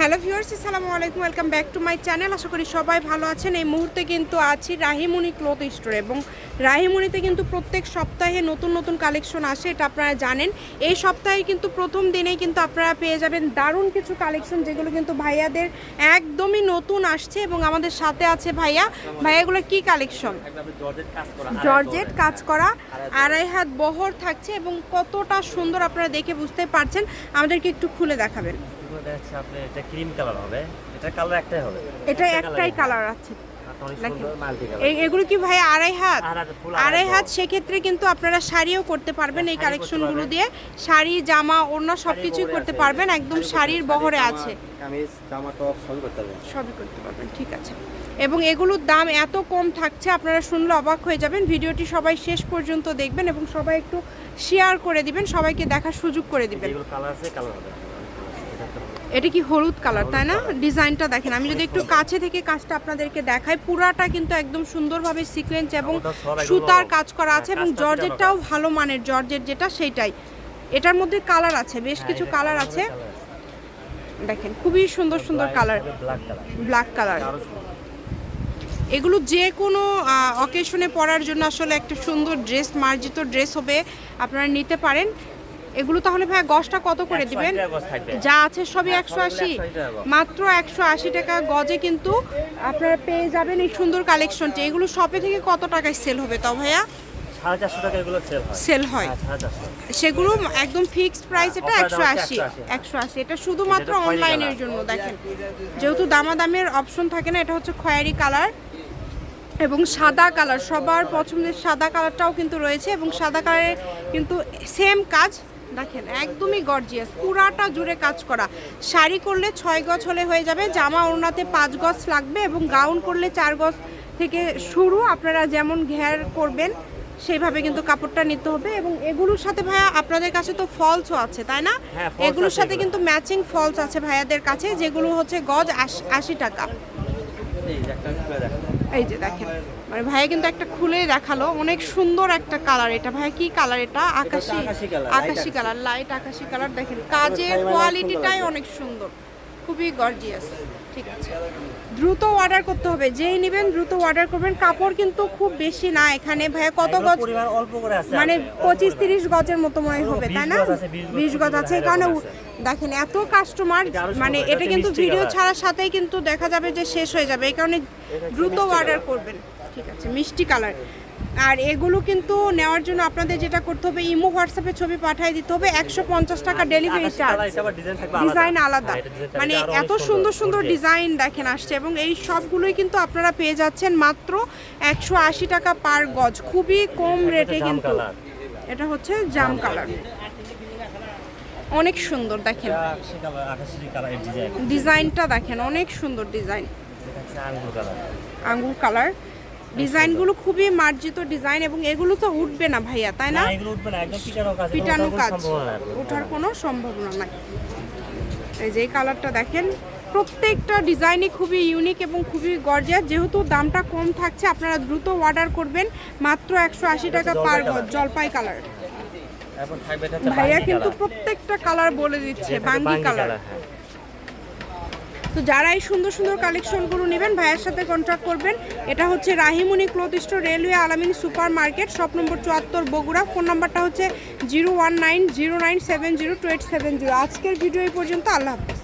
Hello viewers আসসালামু আলাইকুম welcome back to my channel. আশা করি সবাই ভালো আছেন। এই মুহূর্তে কিন্তু আছি রাহিমুনি ক্লথ স্টোরে এবং রাহিমুনিতে কিন্তু প্রত্যেক সপ্তাহে নতুন নতুন কালেকশন আসে এটা আপনারা জানেন। এই সপ্তাহে কিন্তু প্রথম দিনেই কিন্তু আপনারা পেয়ে যাবেন দারুণ কিছু কালেকশন যেগুলো কিন্তু ভাইয়াদের একদমই নতুন আসছে এবং আমাদের সাথে আছে ভাইয়া। ভাইয়াগুলো কি কালেকশন? জর্জেট কাজ করা জর্জেট কাজ করা আড়াই হাত বহর থাকছে এবং কতটা সুন্দর আপনারা দেখে বুঝতে পারছেন। আমাদেরকে একটু খুলে দেখাবেন। এগুলো দেখাচ্ছে আপনি এটা ক্রিম কালার হবে। এটা কালার একটাই হবে। এটা একটাই কালার আছে। এই এগুলো কি ভাই আড়াই হাত? আড়াই হাত। সেক্ষেত্রে কিন্তু আপনারা শাড়িও করতে পারবেন এই শাড়ি করতে কালেকশনগুলো দিয়ে। শাড়ি জামা ওড়না সব কিছুই করতে পারবেন। একদম শাড়ির বহরে আছে। সবই করতে পারবেন। ঠিক আছে। এবং এগুলোর দাম এত কম থাকছে আপনারা শুনলে অবাক হয়ে যাবেন। ভিডিওটি সবাই শেষ পর্যন্ত দেখবেন এবং সবাই একটু শেয়ার করে দিবেন সবাইকে দেখার সুযোগ করে দিবেন। কালার আছে কালার হবে। এটা কি হলুদ কালার তাই না? ডিজাইনটা দেখেন আমি যদি একটু কাছে থেকে কাজটা আপনাদেরকে দেখাই পুরাটা কিন্তু একদম সুন্দরভাবে সিকোয়েন্স এবং সুতার কাজ করা আছে হ্যাঁ, এবং জর্জেটটাও ভালো মানের জর্জেট যেটা সেইটাই। এটার মধ্যে কালার আছে বেশ কিছু কালার আছে। দেখেন খুবই সুন্দর সুন্দর কালার ব্ল্যাক কালার। এগুলো যে কোনো অকেশনে পরার জন্য আসলে একটা সুন্দর ড্রেস মার্জিত ড্রেস হবে আপনারা নিতে পারেন। এগুলো তাহলে ভাই গজটা কত করে দিবেন। যা আছে সবই হ্যাঁ, একশো আশি। 180 টাকা গজ। মাত্র একশো আশি টাকা গজে কিন্তু আপনারা পেয়ে যাবেন এই সুন্দর কালেকশনটি। এগুলো শপে থেকে কত টাকায় সেল হবে তাও ভাইয়া? সেল হয়। হয়। সেগুলো একদম ফিক্সড প্রাইস এটা একশো আশি। একশো আশি। এটা শুধুমাত্র অনলাইনের জন্য দেখেন। যেহেতু দামাদামের অপশন থাকে না এটা হচ্ছে খয়েরি কালার এবং সাদা কালার সবার পছন্দের সাদা কালারটাও কিন্তু রয়েছে এবং সাদা কালারের কিন্তু সেম কাজ দেখেন একদমই গর্জিয়াস পুরাটা জুড়ে কাজ করা। শাড়ি করলে ছয় গজ হলে হয়ে যাবে জামা ওড়নাতে পাঁচ গজ লাগবে এবং গাউন করলে চার গজ থেকে শুরু। আপনারা যেমন ঘের করবেন সেইভাবে কিন্তু কাপড়টা নিতে হবে এবং এগুলোর সাথে ভাইয়া আপনাদের কাছে তো ফলসও আছে তাই না? হ্যাঁ, এগুলোর সাথে কিন্তু ম্যাচিং ফলস আছে ভাইয়াদের কাছে যেগুলো হচ্ছে গজ আশ- আশি টাকা। এই যে দেখেন মানে ভাইয়া কিন্তু একটা খুলে দেখাল অনেক সুন্দর একটা কালার এটা। ভাইয়া কি কালার এটা? আকাশি। আকাশি কালার লাইট আকাশি কালার দেখেন কাজের কোয়ালিটিটাই অনেক সুন্দর। খুবই গর্জিয়াস ঠিক আছে। দ্রুত অর্ডার করতে হবে। যেই নেবেন দ্রুত অর্ডার করবেন। কাপড় কিন্তু খুব বেশি না এখানে। ভাইয়া কত গজ? মানে পঁচিশ তিরিশ গজের মতো মনে হবে তাই না? গজ আছে, 20 গজ বিশ গজ আছে। কারণে দেখেন এত কাস্টমার মানে এটা এটা কিন্তু ভিডিও ছাড়ার সাথেই কিন্তু দেখা যাবে যে শেষ হয়ে যাবে। এই কারণে দ্রুত অর্ডার করবেন। ঠিক আছে মিষ্টি কালার আর এগুলো কিন্তু নেওয়ার জন্য আপনাদের যেটা করতে হবে ইমো হোয়াটসঅ্যাপে ছবি পাঠিয়ে দিতে হবে একশো পঞ্চাশ টাকা ডেলিভারি চার্জ ডিজাইন আলাদা হ্যাঁ, মানে এত সুন্দর সুন্দর ডিজাইন দেখেন আসছে এবং এই সবগুলোই কিন্তু আপনারা পেয়ে যাচ্ছেন মাত্র একশো আশি টাকা পার গজ। খুবই কম রেটে কিন্তু এটা হচ্ছে জাম কালার। অনেক সুন্দর দেখেন। ডিজাইনটা দেখেন অনেক সুন্দর ডিজাইন আঙ্গুর কালার। ডিজাইনগুলো খুবই মার্জিত ডিজাইন এবং এগুলো তো উঠবে না ভাইয়া তাই না? এগুলো উঠবে না একদম পিটানো কাজ পিটানো ওঠার কোনো কাজ। সম্ভাবনা নাই। ওঠার কোনো সম্ভাবনা নাই। এই যে কালারটা দেখেন প্রত্যেকটা ডিজাইনই খুবই ইউনিক এবং খুবই গর্জিয়াস যেহেতু দামটা কম থাকছে আপনারা দ্রুত অর্ডার করবেন মাত্র একশো আশি টাকা পার গজ জলপাই কালার। ভাইয়া কিন্তু প্রত্যেকটা কালার বলে দিচ্ছে বাঙ্গি কালার হ্যাঁ। তো যারা এই সুন্দর সুন্দর কালেকশনগুলো নেবেন, ভাইয়ের সাথে কন্ট্যাক্ট করবেন, এটা হচ্ছে Rahimuni cloth store railway Alamin super market shop number চুয়াত্তর, বগুড়া। ফোন নাম্বারটা হচ্ছে zero one nine zero nine seven zero two eight seven zero আজকের ভিডিও এই পর্যন্ত, আল্লাহ হাফেজ।